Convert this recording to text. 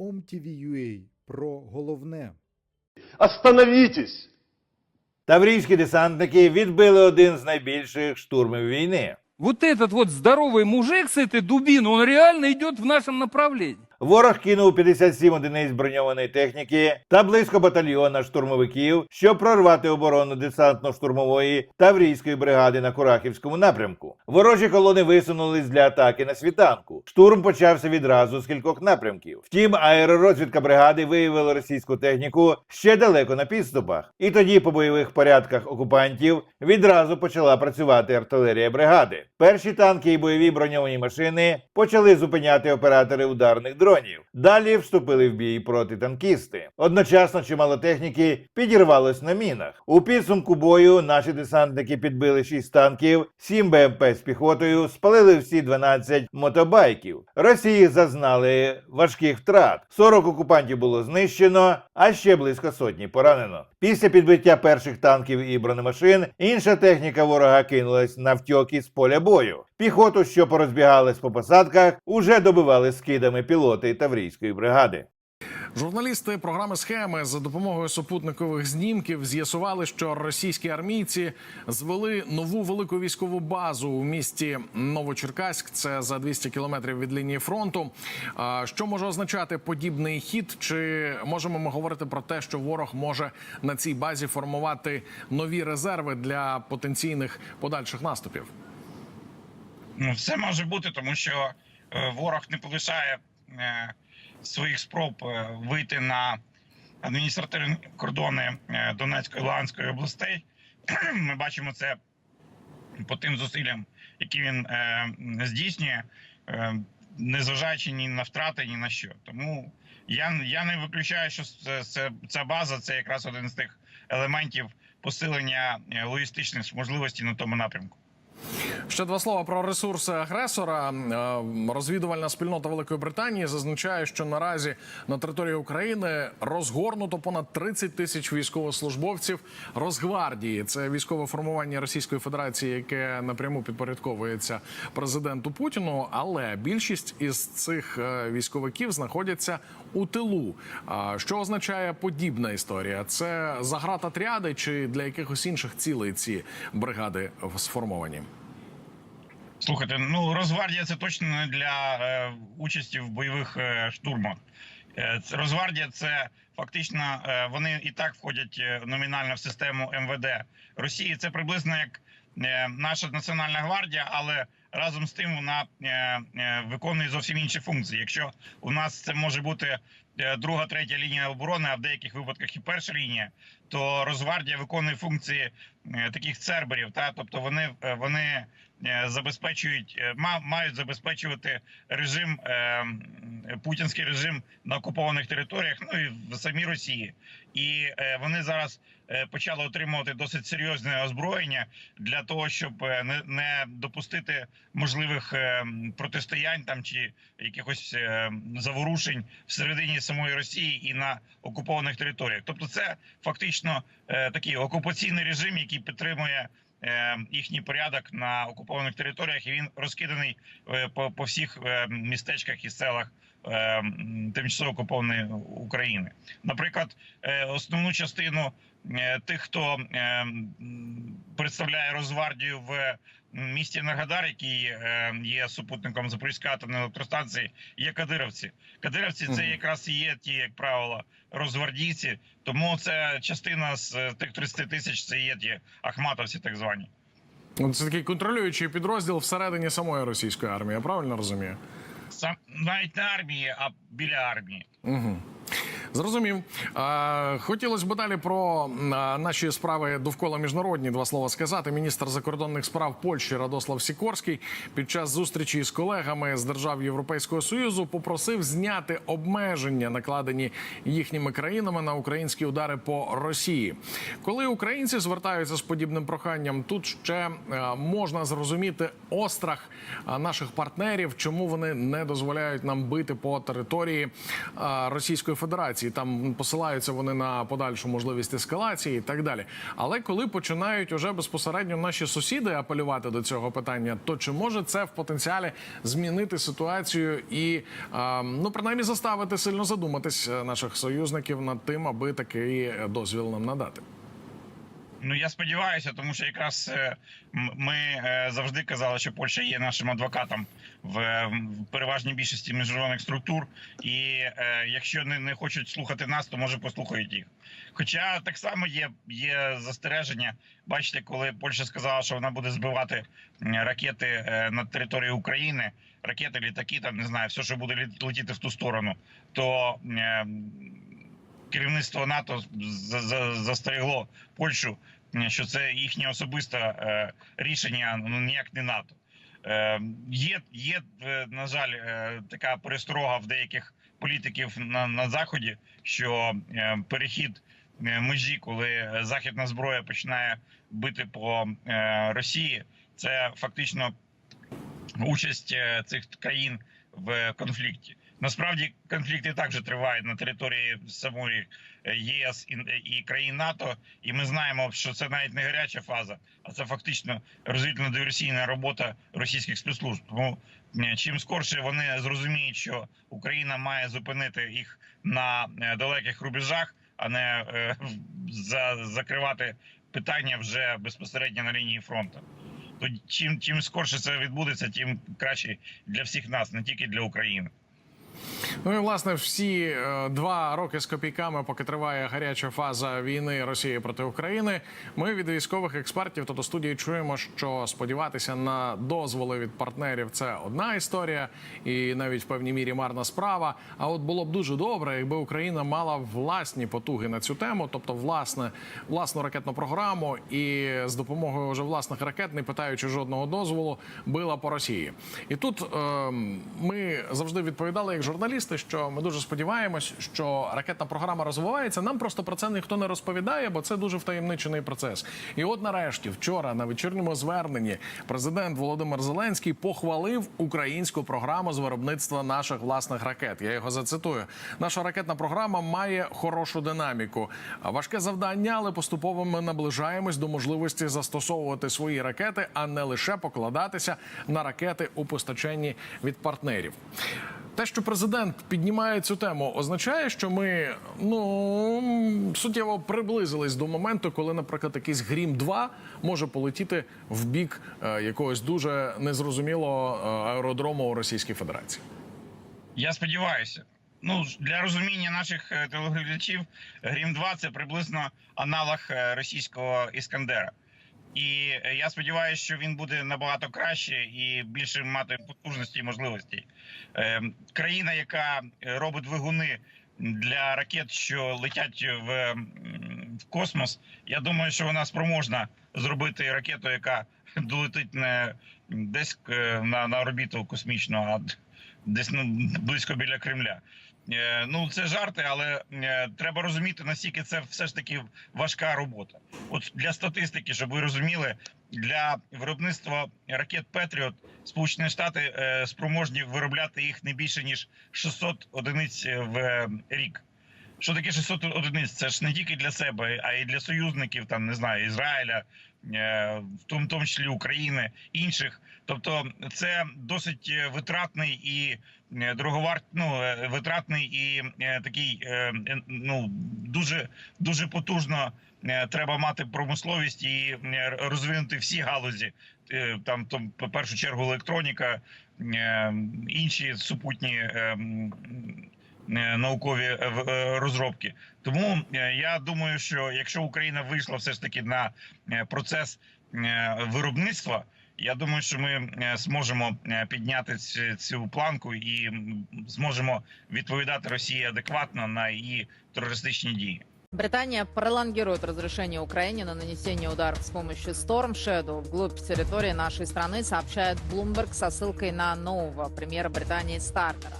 OMTV.ua про головне. Остановитесь! Таврійські десантники відбили один з найбільших штурмів війни. Вот этот вот здоровый мужик с этой дубиной, он реально идет в нашем направлении. Ворог кинув 57 одиниць броньованої техніки та близько батальйона штурмовиків, щоб прорвати оборону десантно-штурмової Таврійської бригади на Курахівському напрямку. Ворожі колони висунулись для атаки на світанку. Штурм почався відразу з кількох напрямків. Втім, аеророзвідка бригади виявила російську техніку ще далеко на підступах. І тоді по бойових порядках окупантів відразу почала працювати артилерія бригади. Перші танки і бойові броньовані машини почали зупиняти оператори ударних дронів. Далі вступили в бій проти танкісти. Одночасно чимало техніки підірвалось на мінах. У підсумку бою наші десантники підбили 6 танків, 7 БМП з піхотою, спалили всі 12 мотобайків. Росії зазнали важких втрат. 40 окупантів було знищено, а ще близько сотні поранено. Після підбиття перших танків і бронемашин інша техніка ворога кинулась на втьоки з поля бою. Піхоту, що порозбігалась по посадках, уже добивали скидами пілоти Таврійської бригади. Журналісти програми схеми за допомогою супутникових знімків з'ясували, що російські армійці звели нову велику військову базу у місті Новочеркаськ. Це за 200 кілометрів від лінії фронту. Що може означати подібний хід? Чи можемо ми говорити про те, що ворог може на цій базі формувати нові резерви для потенційних подальших наступів? Ну, все може бути, тому що е, ворог не полишає е, своїх спроб е, вийти на адміністративні кордони е, Донецької Луганської областей. Ми бачимо це по тим зусиллям, які він е, здійснює, незважаючи ні на втрати, ні на що. Тому я, я не виключаю, що це, це, ця база це якраз один з тих елементів посилення логістичних можливостей на тому напрямку. Ще два слова про ресурси агресора. Е, Розвідувальна спільнота Великої Британії зазначає, що наразі на території України розгорнуто понад 30 тисяч військовослужбовців Росгвардії. Це військове формування Російської Федерації, яке напряму підпорядковується президенту Путіну. Але більшість із цих е, військовиків знаходяться у тилу. Що означає подібна історія? Це загратотряди чи для якихось інших цілей ці бригади сформовані? Слухайте, ну Росгвардія це точно не для е, участі в бойових е, штурмах. Е, Росгвардія це фактично е, вони і так входять е, номінально в систему МВД Росії. Це приблизно як е, наша національна гвардія, але разом з тим вона е, е, виконує зовсім інші функції. Якщо у нас це може бути е, друга, третя лінія оборони, а в деяких випадках і перша лінія, то Росгвардія виконує функції е, таких церберів. Та тобто вони е, вони е, забезпечують ма- мають забезпечувати режим путінський режим на окупованих територіях, ну і в самій Росії, і вони зараз почали отримувати досить серйозне озброєння для того, щоб не, допустити можливих протистоянь там чи якихось заворушень всередині самої Росії і на окупованих територіях. Тобто, це фактично е, такий окупаційний режим, який підтримує е, їхній порядок на окупованих територіях, і він розкиданий е, по, по всіх містечках і селах тимчасово окупованої України. Наприклад, основну частину тих, хто представляє Росгвардію в місті Енергодар, який е, є супутником Запорізької атомної електростанції, є кадировці. Кадировці це якраз і є ті, як правило, розгвардійці. Тому це частина з е, тих 30 тисяч. Це є ті ахматовці, так звані. Це такий контролюючий підрозділ всередині самої російської армії. Я правильно розумію? Сам навіть не армії, а біля армії. Угу. Зрозумів. Хотілося б далі про наші справи довкола міжнародні. Два слова сказати. Міністр закордонних справ Польщі Радослав Сікорський під час зустрічі з колегами з держав Європейського союзу попросив зняти обмеження, накладені їхніми країнами на українські удари по Росії. Коли українці звертаються з подібним проханням, тут ще е, можна зрозуміти острах наших партнерів, чому вони не дозволяють нам бити по території Російської Федерації. Ескалації. Там посилаються вони на подальшу можливість ескалації і так далі. Але коли починають уже безпосередньо наші сусіди апелювати до цього питання, то чи може це в потенціалі змінити ситуацію і ну принаймні заставити сильно задуматись е, наших союзників над тим, аби такий е, дозвіл нам надати? Ну я сподіваюся, тому що якраз е, ми завжди казали, що Польща є нашим адвокатом в, е, переважній більшості міжнародних структур. І е, якщо не, не хочуть слухати нас, то може послухають їх. Хоча так само є, є застереження. Бачите, коли Польща сказала, що вона буде збивати ракети е, над територією України, ракети, літаки, там не знаю, все, що буде летіти в ту сторону, то е, керівництво НАТО за- за- застерегло Польщу, що це їхнє особисте е, рішення, ну ніяк не НАТО. Е, Є, є е, на жаль, е, така пересторога в деяких політиків на, на заході, що е, перехід межі, коли західна зброя починає бити по Росії, це фактично участь цих країн в конфлікті. Насправді конфлікт і так вже триває на території самої е, ЄС і, і країн НАТО, і ми знаємо, що це навіть не гаряча фаза, а це фактично розвідувально-диверсійна робота російських спецслужб. Тому е, чим скорше вони зрозуміють, що Україна має зупинити їх на е, далеких рубежах, а не е, за, закривати питання вже безпосередньо на лінії фронту. То чим чим скорше це відбудеться, тим краще для всіх нас, не тільки для України. Ну і власне всі е, два роки з копійками, поки триває гаряча фаза війни Росії проти України. Ми від військових експертів та до студії чуємо, що сподіватися на дозволи від партнерів це одна історія, і навіть в певній мірі марна справа. А от було б дуже добре, якби Україна мала власні потуги на цю тему, тобто власне власну ракетну програму, і з допомогою вже власних ракет, не питаючи жодного дозволу, била по Росії. І тут е, ми завжди відповідали як журналісти, що ми дуже сподіваємось, що ракетна програма розвивається. Нам просто про це ніхто не розповідає, бо це дуже втаємничений процес. І от нарешті, вчора на вечірньому зверненні, президент Володимир Зеленський похвалив українську програму з виробництва наших власних ракет. Я його зацитую. Наша ракетна програма має хорошу динаміку. Важке завдання, але поступово ми наближаємось до можливості застосовувати свої ракети, а не лише покладатися на ракети у постачанні від партнерів. Те, що президент піднімає цю тему, означає, що ми ну суттєво приблизились до моменту, коли, наприклад, якийсь грім 2 може полетіти в бік е, якогось дуже незрозумілого е, аеродрому у Російській Федерації. Я сподіваюся. Ну для розуміння наших е, телеглядачів, Грім 2 це приблизно аналог російського іскандера. І е, я сподіваюся, що він буде набагато краще і більше мати потужності і можливостей. Е, країна, яка е, робить двигуни для ракет, що летять в, в космос, я думаю, що вона спроможна зробити ракету, яка долетить не десь е, на, на орбіту космічну, а десь ну, близько біля Кремля. Е, Ну, це жарти, але е, треба розуміти, наскільки це все ж таки важка робота. От для статистики, щоб ви розуміли, для виробництва ракет Петріот Сполучені Штати е, спроможні виробляти їх не більше ніж 600 одиниць в рік. Що таке 600 одиниць? Це ж не тільки для себе, а й для союзників, там не знаю, Ізраїля, е, в тому, в тому числі України, інших. Тобто, це досить е, витратний і е, дороговар... ну, витратний і такий ну дуже дуже потужно. Треба мати промисловість і розвинути всі галузі. Там то, по першу чергу електроніка, інші супутні наукові е, е, розробки. Тому е, я думаю, що якщо Україна вийшла все ж таки на е, процес е, виробництва, я думаю, що ми е, зможемо е, підняти цю планку і зможемо відповідати Росії адекватно на її терористичні дії. Британия пролонгирует разрешение Украине на нанесение ударов с помощью Storm Shadow вглубь территории нашей страны, сообщает Bloomberg со ссылкой на нового премьера Британии Стармера.